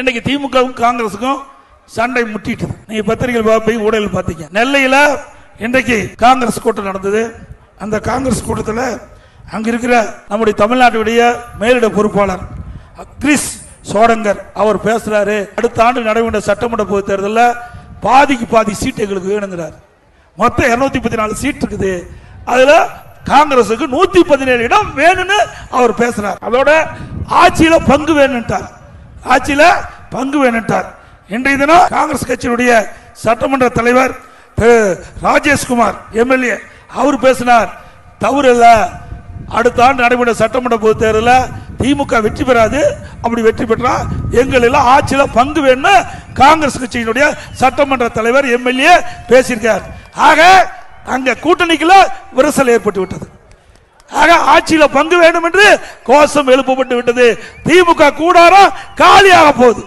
இன்னைக்கு திமுகவும் காங்கிரஸுக்கும் சண்டை முட்டிட்டு நீங்க பத்திரிகை பார்ப்பீங்க ஊடகில் பார்த்தீங்க நெல்லையில இன்றைக்கு காங்கிரஸ் கூட்டம் நடந்தது. அந்த காங்கிரஸ் கூட்டத்தில் அங்க இருக்கிற நம்முடைய தமிழ்நாட்டுடைய மேலிட பொறுப்பாளர் கிறிஸ் சோடங்கர் அவர் பேசுறாரு. அடுத்த ஆண்டு நடைபெற்ற சட்டமன்ற பொது தேர்தலில் பாதிக்கு பாதி சீட்டு எங்களுக்கு வேணுங்கிறார். மொத்தம் இருநூத்தி நாலு சீட் இருக்குது. அதுல காங்கிரசுக்கு நூத்தி பதினேழு இடம் வேணும்னு அவர் பேசுறார். அதோட ஆட்சியில பங்கு வேணும்ட்டார். ஆட்சியில பங்கு வேணும்ட்டார். இன்றைய தினம் காங்கிரஸ் கட்சியினுடைய சட்டமன்ற தலைவர் திரு ராஜேஷ்குமார் எம்எல்ஏ. அவர் பேசினார் தவறு இல்ல அடுத்த ஆண்டு நடைபெற்ற சட்டமன்ற பொது தேர்தலில் திமுக வெற்றி பெறாது. அப்படி வெற்றி பெற்றா எங்கள் எல்லாம் பங்கு வேணும்னு காங்கிரஸ் கட்சியினுடைய சட்டமன்ற தலைவர் எம்எல்ஏ பேசியிருக்கார். ஆக அங்க கூட்டணிக்குள்ள விரிசல் ஏற்பட்டு விட்டது ஆக ஆட்சியில பங்கு வேண்டும் என்று கோஷம் எழுப்பப்பட்டு விட்டது. திமுக கூடாரம் காலியாக போகுது.